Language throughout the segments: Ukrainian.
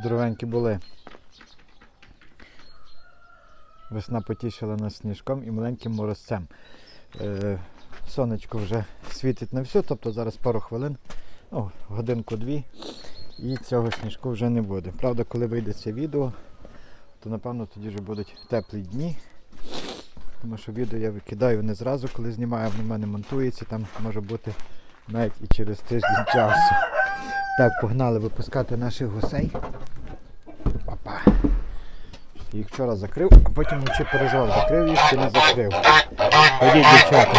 Здоровенькі були. Весна потішила нас сніжком і маленьким морозцем. Е, сонечко вже світить на всю, тобто зараз пару хвилин, ну, годинку-дві, і цього сніжку вже не буде. Правда, коли вийде це відео, то напевно тоді вже будуть теплі дні. Тому що відео я викидаю не зразу, коли знімаю, воно в мене монтується, там може бути навіть і через тиждень часу. Так, погнали випускати наших гусей. Опа. Їх вчора закрив, а потім вночі переживав, закрив їх чи не закрив. Ходіть, дівчата.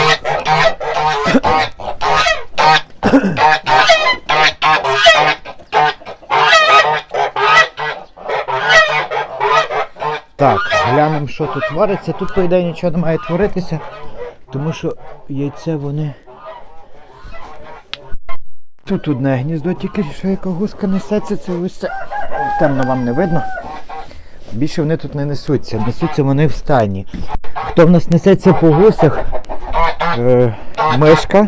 Так, глянемо, що тут твориться. Тут, по ідеї, нічого не має творитися, тому що яйце вони. Тут одне гніздо, тільки що яка гуска несеться, це ось це. Темно вам не видно. Більше вони тут не несуться, несуться вони в стайні. Хто в нас несеться по гусях? Е, мишка.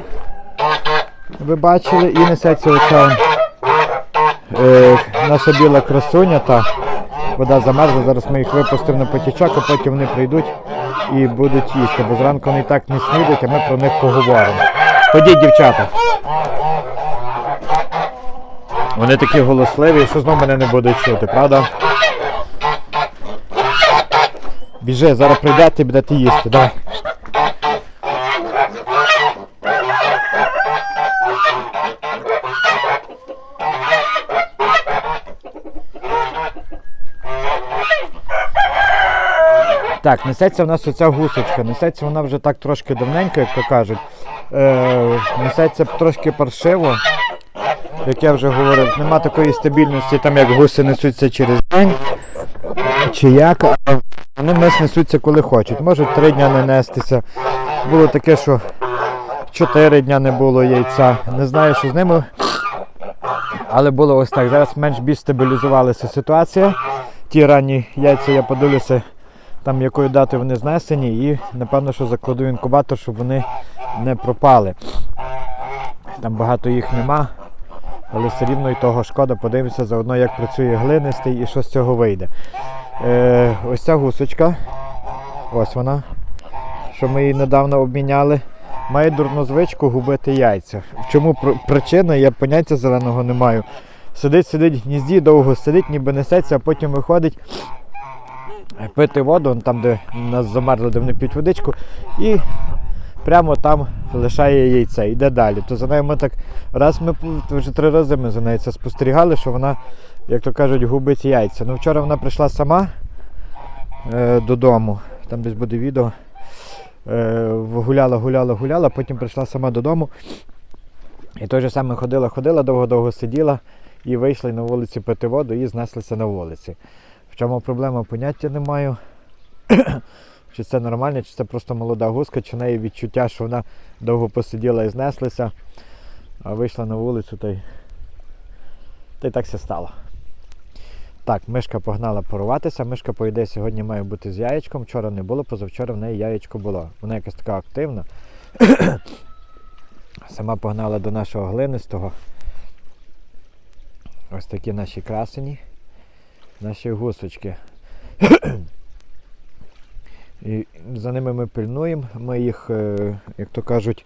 Ви бачили, і несеться оця е, наша біла красуня. Та вода замерзла, зараз ми їх випустимо на потічок, а потім вони прийдуть і будуть їсти, бо зранку вони так не снідають, а ми про них поговоримо. Ходіть, дівчата. Вони такі голосливі, що знов мене не будуть чути, правда? Біжи, зараз прийдете і будете їсти, давай. Так, несеться в нас оця гусочка. Несеться вона вже так трошки давненько, як то кажуть. Е, несеться трошки паршиво. Як я вже говорив, нема такої стабільності, там як гуси несуться через день чи як, а вони в нас несуться коли хочуть. Можуть три дня не нестися. Було таке, що чотири дня не було яйця. Не знаю, що з ними. Але було ось так. Зараз менш більш стабілізувалася ситуація. Ті ранні яйця я подивлюся, там якою датою вони знесені, і напевно, що закладу інкубатор, щоб вони не пропали. Там багато їх нема, але все рівно і того шкода. Подивимося заодно, як працює глинистий і що з цього вийде. Е, ось ця гусочка, ось вона, що ми її недавно обміняли, має дурну звичку губити яйця. В чому пр- причина, я поняття зеленого не маю. Сидить, сидить в гнізді, довго сидить, ніби несеться, а потім виходить пити воду, там, де нас замерзли, де вони п'ють водичку, і прямо там лишає яйце, йде далі. То за нею ми так раз ми вже три рази ми за нею це спостерігали, що вона, як то кажуть, губить яйця. Ну вчора вона прийшла сама е, додому, там десь буде відео. Е, гуляла, гуляла, гуляла, потім прийшла сама додому. І той же саме ходила, ходила, довго-довго сиділа і вийшла на вулиці пити воду і знеслася на вулиці. В чому проблема, поняття не маю. Чи це нормально, чи це просто молода гуска, чи в неї відчуття, що вона довго посиділа і знеслася, а вийшла на вулицю та й, та й так все стало. Так, мишка погнала поруватися. Мишка, по ідеї, сьогодні має бути з яєчком. Вчора не було, позавчора в неї яєчко було. Вона якась така активна. Сама погнала до нашого глинистого. Ось такі наші красені, наші гусочки. І за ними ми пильнуємо, ми їх, е, як то кажуть,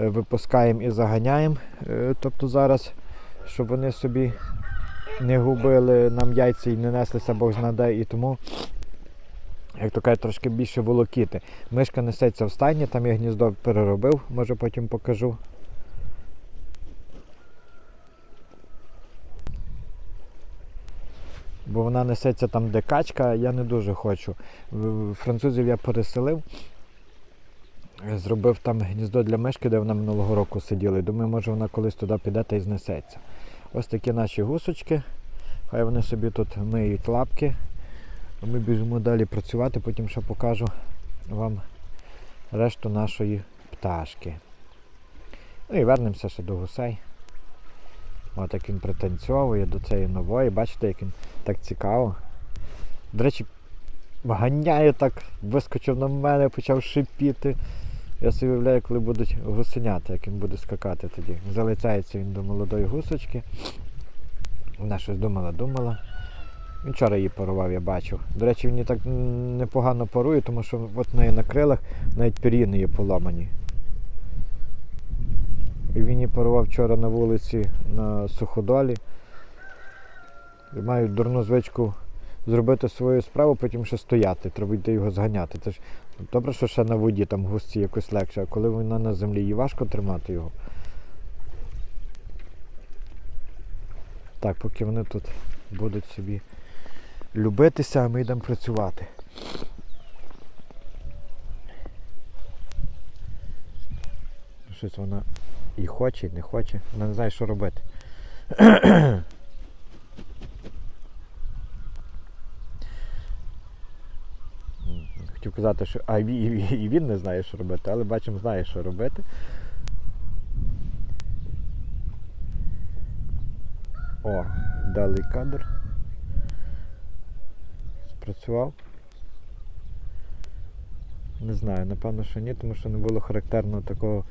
е, випускаємо і заганяємо. Е, Тобто зараз, щоб вони собі не губили нам яйця і не неслися Бог знаде, і тому, як то кажуть, трошки більше волокіти. Мишка несеться в стайні, там я гніздо переробив, може потім покажу. Бо вона несеться там, де качка, я не дуже хочу. Французів я переселив, зробив там гніздо для мишки, де вона минулого року сиділа. Думаю, може вона колись туди піде та й знесеться. Ось такі наші гусочки. Хай вони собі тут миють лапки. Ми біжимо далі працювати, потім ще покажу вам решту нашої пташки. Ну і вернемося ще до гусей. Як він пританцьовує до цієї нової. Бачите, як він так цікаво. До речі, ганяє так, вискочив на мене, почав шипіти. Я собі уявляю, коли будуть гусенята, як він буде скакати тоді. Залицяється він до молодої гусочки. Вона щось думала, думала. Він вчора її парував, я бачив. До речі, він її так непогано парує, тому що от в неї на крилах навіть пір'їни є поламані. І він її парував вчора на вулиці на суходолі. І мають дурну звичку зробити свою справу, потім ще стояти. Треба йти його зганяти. Це ж добре, що ще на воді там густі якось легше, а коли вона на землі, її важко тримати його. Так, поки вони тут будуть собі любитися, а ми йдемо працювати. Щось вона і хоче, і не хоче. Вона не знає, що робити. Хотів казати, що а і і він не знає, що робити, але бачимо, знає, що робити. О, дали кадр. Спрацював. Не знаю, напевно, що ні, тому що не було характерно такого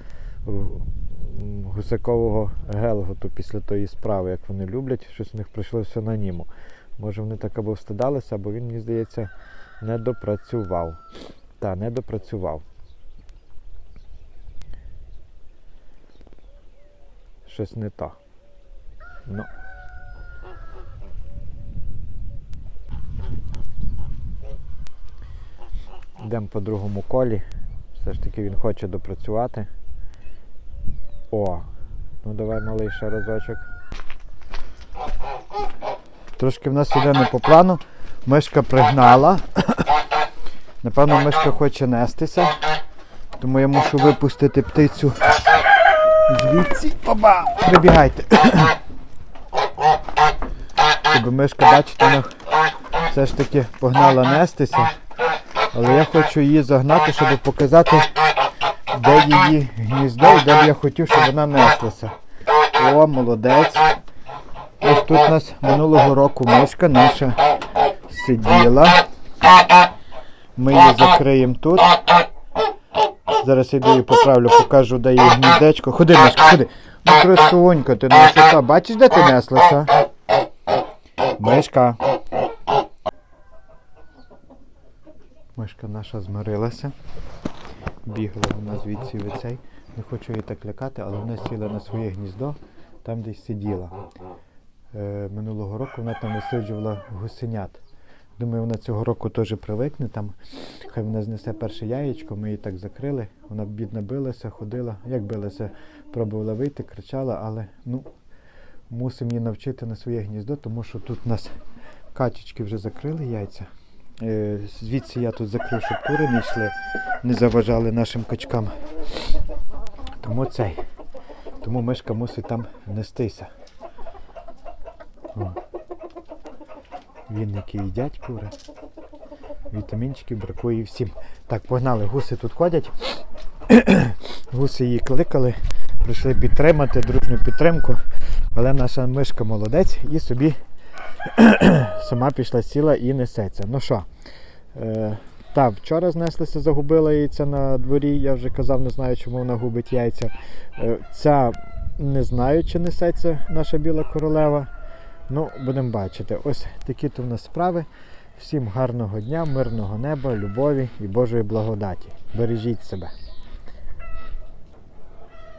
гусакового гелготу після тої справи, як вони люблять. Щось у них прийшло все на німу. Може вони так або встидалися, або він, мені здається, не допрацював. Та, не допрацював. Щось не то. Ну. Йдемо по другому колі. Все ж таки він хоче допрацювати. О, ну давай малий ще разочок. Трошки в нас іде не по плану. Мишка пригнала. Напевно, мишка хоче нестися. Тому я мушу випустити птицю звідси. Оба! Прибігайте. Щоб мишка, бачите, вона все ж таки погнала нестися. Але я хочу її загнати, щоб показати, де її гніздо і де б я хотів, щоб вона неслася. О, молодець. Ось тут у нас минулого року мишка наша сиділа. Ми її закриємо тут. Зараз йду її поправлю, покажу, де її гніздечко. Ходи, мишка, ходи. Ну, красунька, ти несла. Бачиш, де ти неслася? Мишка. Мишка наша змирилася. Бігла вона звідси від цей. Не хочу її так лякати, але вона сіла на своє гніздо, там десь сиділа. Е, минулого року вона там висиджувала гусенят. Думаю, вона цього року теж привикне там. Хай вона знесе перше яєчко, ми її так закрили. Вона бідна билася, ходила. Як билася, пробувала вийти, кричала, але ну, мусимо її навчити на своє гніздо, тому що тут у нас качечки вже закрили яйця. Е, Звідси я тут закрив, щоб кури не йшли, не заважали нашим качкам. Тому цей. Тому мишка мусить там нестися. О. Вінники їдять кури. Вітамінчиків бракує всім. Так, погнали, гуси тут ходять. Гуси її кликали, прийшли підтримати, дружню підтримку. Але наша мишка молодець і собі сама пішла сіла і несеться. Ну що, е, та, вчора знеслася, загубила яйця на дворі. Я вже казав, не знаю, чому вона губить яйця. Е, ця не знаю, чи несеться наша біла королева. Ну, будемо бачити. Ось такі то в нас справи. Всім гарного дня, мирного неба, любові і Божої благодаті. Бережіть себе.